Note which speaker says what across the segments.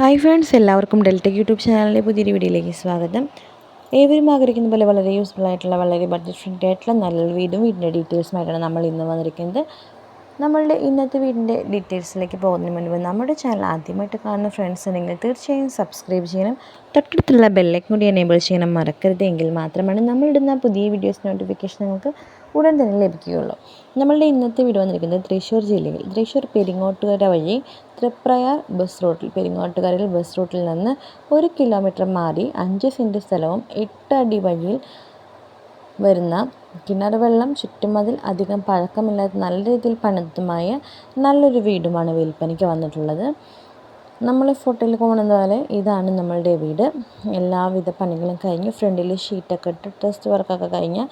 Speaker 1: Hi friends എല്ലാവർക്കും ഡെൽറ്റക് YouTube ചാനലിലെ പുതിയൊരു വീഡിയോയിലേക്ക് സ്വാഗതം. ഏവരും ആഗ്രഹിക്കുന്ന പോലെ വളരെ യൂസ്ഫുൾ ആയിട്ടുള്ള വളരെ ബഡ്ജറ്റ് ഫ്രണ്ട്ലി ആയിട്ടുള്ള നല്ല വീടും വീടിന്റെ ഡീറ്റെയിൽസുമായിട്ടാണ് നമ്മൾ ഇന്ന് വന്നിരിക്കുന്നത്. നമ്മളുടെ ഇന്നത്തെ വീടിന്റെ ഡീറ്റെയിൽസിലേക്ക് പോകുന്നതിന് മുൻപ് നമ്മുടെ ചാനൽ ആദ്യമായിട്ട് കാണുന്ന ഫ്രണ്ട്സ് ഉണ്ടെങ്കിൽ തീർച്ചയായും സബ്സ്ക്രൈബ് ചെയ്യണം. തൊട്ടടുത്തുള്ള ബെല്ലൈക്കൻ കൂടി എനേബിൾ ചെയ്യണം മറക്കരുത് എങ്കിൽ മാത്രമാണ് നമ്മളിടുന്ന പുതിയ വീഡിയോസ് നോട്ടിഫിക്കേഷൻ നിങ്ങൾക്ക് ഉടൻ തന്നെ ലഭിക്കുകയുള്ളൂ. നമ്മളുടെ ഇന്നത്തെ വീട് വന്നിരിക്കുന്നത് തൃശ്ശൂർ ജില്ലയിൽ. തൃശ്ശൂർ പെരിങ്ങോട്ടുകര വഴി തൃപ്രയാർ ബസ് റൂട്ടിൽ പെരിങ്ങോട്ടുകരയിൽ ബസ് റൂട്ടിൽ നിന്ന് ഒരു കിലോമീറ്റർ മാറി അഞ്ച് സെന്റ് സ്ഥലവും എട്ട് അടി വഴിയിൽ വരുന്ന കിണർ വെള്ളം ചുറ്റുമതിൽ അധികം പഴക്കമില്ലാത്ത നല്ല രീതിയിൽ പണിതുമായ നല്ലൊരു വീടുമാണ് വിൽപ്പനയ്ക്ക് വന്നിട്ടുള്ളത്. നമ്മൾ ഫോട്ടോയിൽ കാണുന്ന പോലെ ഇതാണ് നമ്മളുടെ വീട്. എല്ലാവിധ പണികളും കഴിഞ്ഞ് ഫ്രണ്ടിൽ ഷീറ്റൊക്കെ ഇട്ട് ടെസ്റ്റ് വർക്കൊക്കെ കഴിഞ്ഞ്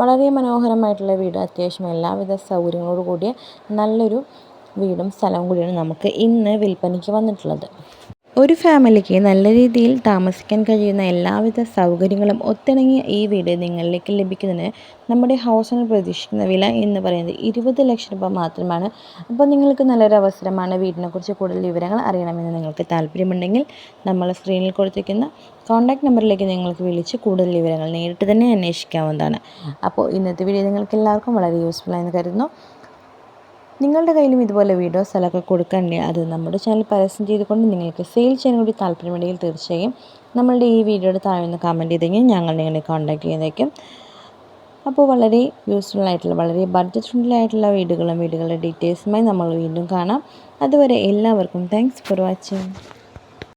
Speaker 1: വളരെ മനോഹരമായിട്ടുള്ള വീട്. അത്യാവശ്യം എല്ലാവിധ സൗകര്യങ്ങളോട് കൂടിയ നല്ലൊരു വീടും സ്ഥലവും കൂടിയാണ് നമുക്ക് ഇന്ന് വിൽപ്പനയ്ക്ക് വന്നിട്ടുള്ളത്. ഒരു ഫാമിലിക്ക് നല്ല രീതിയിൽ താമസിക്കാൻ കഴിയുന്ന എല്ലാവിധ സൗകര്യങ്ങളും ഒത്തിണങ്ങിയ ഈ വീട് നിങ്ങളിലേക്ക് ലഭിക്കുന്നതിന് നമ്മുടെ ഹൗസിന് പ്രതീക്ഷിക്കുന്ന വില എന്ന് പറയുന്നത് ഇരുപത് ലക്ഷം രൂപ മാത്രമാണ്. അപ്പോൾ നിങ്ങൾക്ക് നല്ലൊരു അവസരമാണ് വീടിനെക്കുറിച്ച് കൂടുതൽ വിവരങ്ങൾ അറിയണമെന്ന് നിങ്ങൾക്ക് താല്പര്യമുണ്ടെങ്കിൽ നമ്മൾ സ്ക്രീനിൽ കൊടുത്തിരിക്കുന്ന കോൺടാക്ട് നമ്പറിലേക്ക് നിങ്ങൾക്ക് വിളിച്ച് കൂടുതൽ വിവരങ്ങൾ നേരിട്ട് തന്നെ അന്വേഷിക്കാവുന്നതാണ്. അപ്പോൾ ഇന്നത്തെ വീഡിയോ നിങ്ങൾക്ക് എല്ലാവർക്കും വളരെ യൂസ്ഫുൾ ആയെന്ന് കരുതുന്നു. നിങ്ങളുടെ കയ്യിലും ഇതുപോലെ വീഡിയോ സ്ഥലമൊക്കെ കൊടുക്കണ്ടേ? അത് നമ്മുടെ ചാനൽ പരസ്യം ചെയ്തുകൊണ്ട് നിങ്ങൾക്ക് സെയിൽ ചെയ്യാൻ കൂടി താല്പര്യമുണ്ടെങ്കിൽ തീർച്ചയായും നമ്മളുടെ ഈ വീഡിയോയുടെ താഴെ നിന്ന് കമന്റ് ചെയ്തെങ്കിൽ ഞങ്ങൾ നിങ്ങളെ കോൺടാക്ട് ചെയ്യുന്നേക്കും അപ്പോൾ വളരെ യൂസ്ഫുൾ ആയിട്ടുള്ള വളരെ ബഡ്ജറ്റ് ഫ്രണ്ട്ലി ആയിട്ടുള്ള വീടുകളും വീടുകളുടെ ഡീറ്റെയിൽസുമായി നമ്മൾ വീണ്ടും കാണാം. അതുവരെ എല്ലാവർക്കും താങ്ക്സ് ഫോർ വാച്ചിങ്